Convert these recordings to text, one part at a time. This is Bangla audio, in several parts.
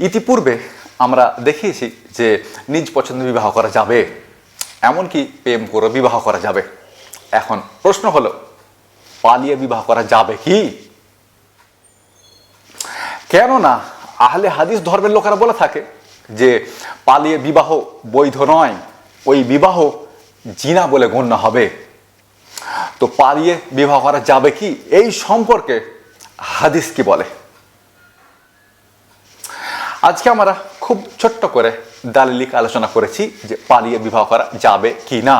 ইতিপূর্বে আমরা দেখিয়েছি যে নিজ পছন্দ বিবাহ করা যাবে, এমনকি প্রেম করে বিবাহ করা যাবে। এখন প্রশ্ন হলো, পালিয়ে বিবাহ করা যাবে কি? কেননা আহলে হাদিস ধর্মের লোকেরা বলে থাকে যে পালিয়ে বিবাহ বৈধ নয়, ওই বিবাহ জিনা বলে গণ্য হবে। তো পালিয়ে বিবাহ করা যাবে কি? এই সম্পর্কে হাদিস কি বলে? আজকে আমরা খুব ছোট্ট করে দালিলিক আলোচনা করেছি যে পালিয়ে বিবাহ করা যাবে কি না।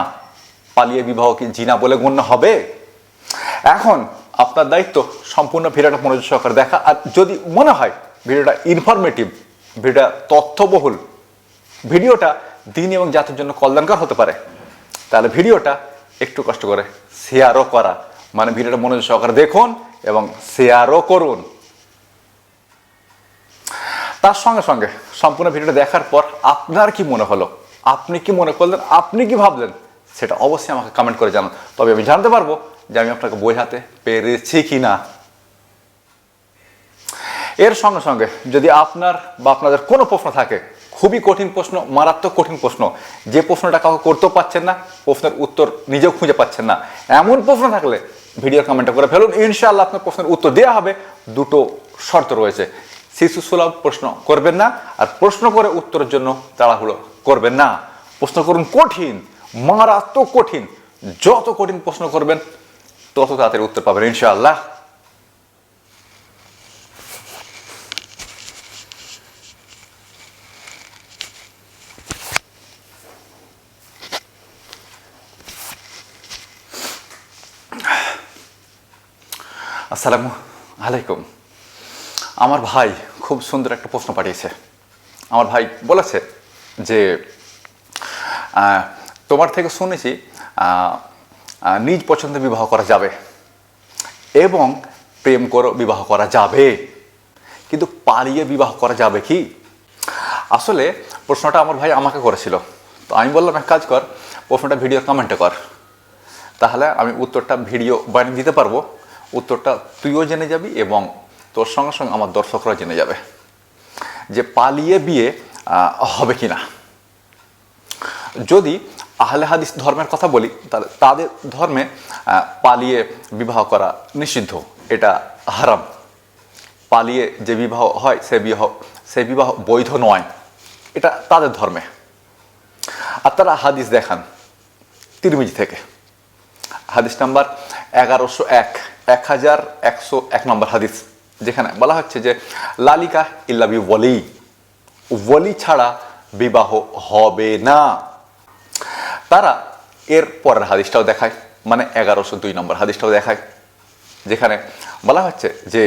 পালিয়ে বিবাহ কি জিনা বলে গণ্য হবে? এখন আপনার দায়িত্ব সম্পূর্ণ ভিডিওটা মনোযোগ সহকারে দেখা। আর যদি মনে হয় ভিডিওটা ইনফরমেটিভ ভিডিওটা তথ্যবহুল, ভিডিওটা দিন এবং জাতির জন্য কল্যাণকর হতে পারে, তাহলে ভিডিওটা একটু কষ্ট করে শেয়ারও করা। মানে ভিডিওটা মনোযোগ সহকারে দেখুন এবং শেয়ারও করুন। তার সঙ্গে সঙ্গে সম্পূর্ণ ভিডিওটা দেখার পর আপনার কি মনে হলো? আপনি কি মনে করলেন? আপনি কি ভাবলেন? সেটা অবশ্যই আমাকে কমেন্ট করে জানান। তবে আমি জানতে পারব যে আমি আপনাকে বোঝাতে পেরেছি কি না এর সঙ্গে সঙ্গে যদি আপনার বা আপনাদের কোনো প্রশ্ন থাকে, খুবই কঠিন প্রশ্ন, মারাত্মক কঠিন প্রশ্ন, যে প্রশ্নটা কাউকে করতেও পাচ্ছেন না, প্রশ্নের উত্তর নিজেও খুঁজে পাচ্ছেন না, এমন প্রশ্ন থাকলে ভিডিও কমেন্টে করে ফেলুন। ইনশাআল্লাহ আপনার প্রশ্নের উত্তর দেওয়া হবে। দুটো শর্ত রয়েছে। শিশু সুলভ প্রশ্ন করবেন না, আর প্রশ্ন করে উত্তরের জন্য তাড়াহুড়ো করবেন না। প্রশ্ন করুন কঠিন, মারাত্মক কঠিন, যত কঠিন প্রশ্ন করবেন, তত তাড়াতাড়ি উত্তর পাবেন, ইনশাআল্লাহ। আসসালামু আলাইকুম। আমার ভাই খুব সুন্দর একটা প্রশ্ন পাঠিয়েছে। আমার ভাই বলেছে যে তোমার থেকে শুনেছি নিজ পছন্দে বিবাহ করা যাবে এবং প্রেম করে বিবাহ করা যাবে। কিন্তু পালিয়ে বিবাহ করা যাবে কি? আসলে প্রশ্নটা আমার ভাই আমাকে করেছিল। তো আমি বললাম, এক কাজ কর, প্রশ্নটা ভিডিও কমেন্টে কর। তাহলে আমি উত্তরটা ভিডিও বানিয়ে দিতে পারব। উত্তরটা তুইও জেনে যাবি এবং তোর সঙ্গে সঙ্গে আমার দর্শকরা জেনে যাবে যে পালিয়ে বিয়ে হবে কি না যদি আহলে হাদিস ধর্মের কথা বলি তাহলে তাদের ধর্মে পালিয়ে বিবাহ করা নিষিদ্ধ, এটা হারাম। পালিয়ে যে বিবাহ হয়, সে বিবাহ সে বিবাহ বৈধ নয়। এটা তাদের ধর্মে। আর তারা হাদিস দেখান, তিরমিজি থেকে। হাদিস নাম্বার এগারোশো এক এক হাজার একশো এক নম্বর হাদিস। যেখানে বলা হচ্ছে যে, লালিকা ইল্লাবি ওয়ালি। ওয়ালি ছাড়া বিবাহ হবে না। তারা এর পরের হাদিসটাও দেখায় মানে এগারোশো দুই নম্বর হাদিসটাও দেখায়, যেখানে বলা হচ্ছে যে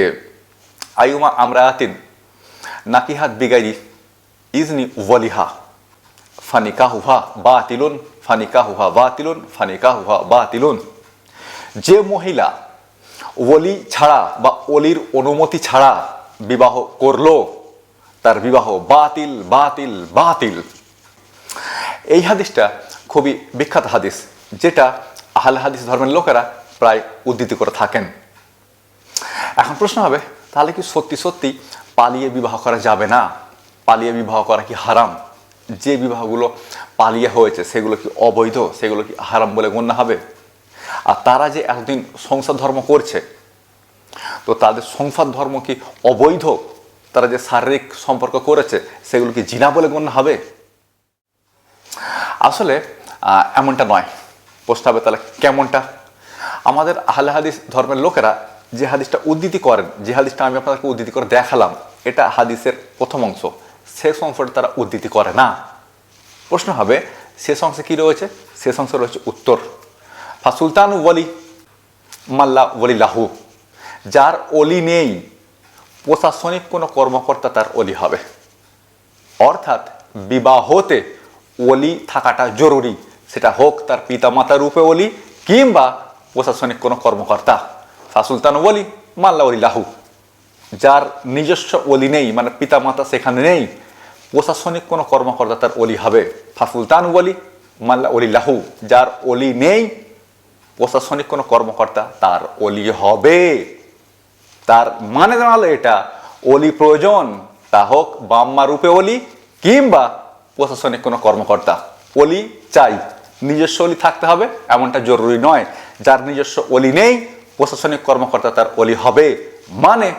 আয়ুমা আমরা আতিন নাকিহাত বিগাইরি ইজনি ওয়ালিহা ফানিকা হুহা বা তিলুন ফানিকা হুহা বা তিলুন ফানিকা হুহা বা তিলুন যে মহিলা ওলি ছাড়া বা অলির অনুমতি ছাড়া বিবাহ করল, তার বিবাহ বাতিল বাতিল বাতিল। এই হাদিসটা খুবই বিখ্যাত হাদিস, যেটা আহলে হাদিস ধর্মের লোকেরা প্রায় উদ্ধৃতি করে থাকেন। এখন প্রশ্ন হবে, তাহলে কি সত্যি সত্যি পালিয়ে বিবাহ করা যাবে না? পালিয়ে বিবাহ করা কি হারাম? যে বিবাহগুলো পালিয়ে হয়েছে, সেগুলো কি অবৈধ? সেগুলো কি হারাম বলে গণ্য হবে? আর তারা যে এতদিন সংসার ধর্ম করছে, তো তাদের সংসার ধর্ম কি অবৈধ? তারা যে শারীরিক সম্পর্ক করেছে, সেগুলো কি জিনা বলে গণ্য হবে? আসলে এমনটা নয়। প্রশ্ন হবে তাহলে কেমনটা? আমাদের আহলে হাদিস ধর্মের লোকেরা যে হাদিসটা উদ্ধৃতি করেন, যে হাদিসটা আমি আপনাদেরকে উদ্ধৃতি করে দেখালাম, এটা হাদিসের প্রথম অংশ। শেষ অংশটা তারা উদ্ধৃতি করে না। প্রশ্ন হবে, শেষ অংশে কী রয়েছে? শেষ অংশে রয়েছে উত্তর। ফা সুলতান ওয়ালি মাল্লা লাহু যার অলি নেই, প্রশাসনিক কোনো কর্মকর্তা তার অলি হবে। অর্থাৎ বিবাহতে অলি থাকাটা জরুরি। সেটা হোক তার পিতামাতা রূপে অলি কিংবা প্রশাসনিক কোনো কর্মকর্তা। ফাসুলতান ওলি মাল্লা অলি লাহু যার নিজস্ব অলি নেই মানে পিতামাতা সেখানে নেই, প্রশাসনিক কোনো কর্মকর্তা তার অলি হবে। ফাসুলতান ওলি মাল্লা অলি লাহু যার অলি নেই প্রশাসনিক কোনো কর্মকর্তা, তার অলি হবে। তার মানে দাঁড়াল এটা অলি প্রয়োজন, তা হোক বাম্মা রূপে অলি কিংবা প্রশাসনিক কোনো কর্মকর্তা। অলি চাই, নিজস্ব অলি থাকতে হবে, এমনটা জরুরি নয়। যার নিজস্ব অলি নেই, প্রশাসনিক কর্মকর্তা তার অলি হবে। মানে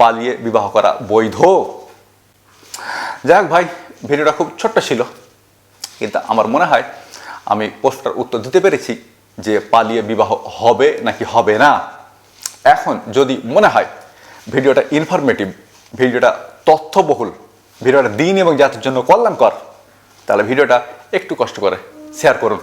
পালিয়ে বিবাহ করা বৈধ। যাক ভাই, ভিডিওটা খুব ছোট্ট ছিল, কিন্তু আমার মনে হয় আমি প্রশ্নটার উত্তর দিতে পেরেছি যে পালিয়ে বিবাহ হবে নাকি হবে না। এখন যদি মনে হয় ভিডিওটা ইনফরমেটিভ ভিডিওটা তথ্যবহুল, ভিডিওটা দিন এবং জাতির জন্য কল্যাণকর, তাহলে ভিডিওটা একটু কষ্ট করে শেয়ার করুন।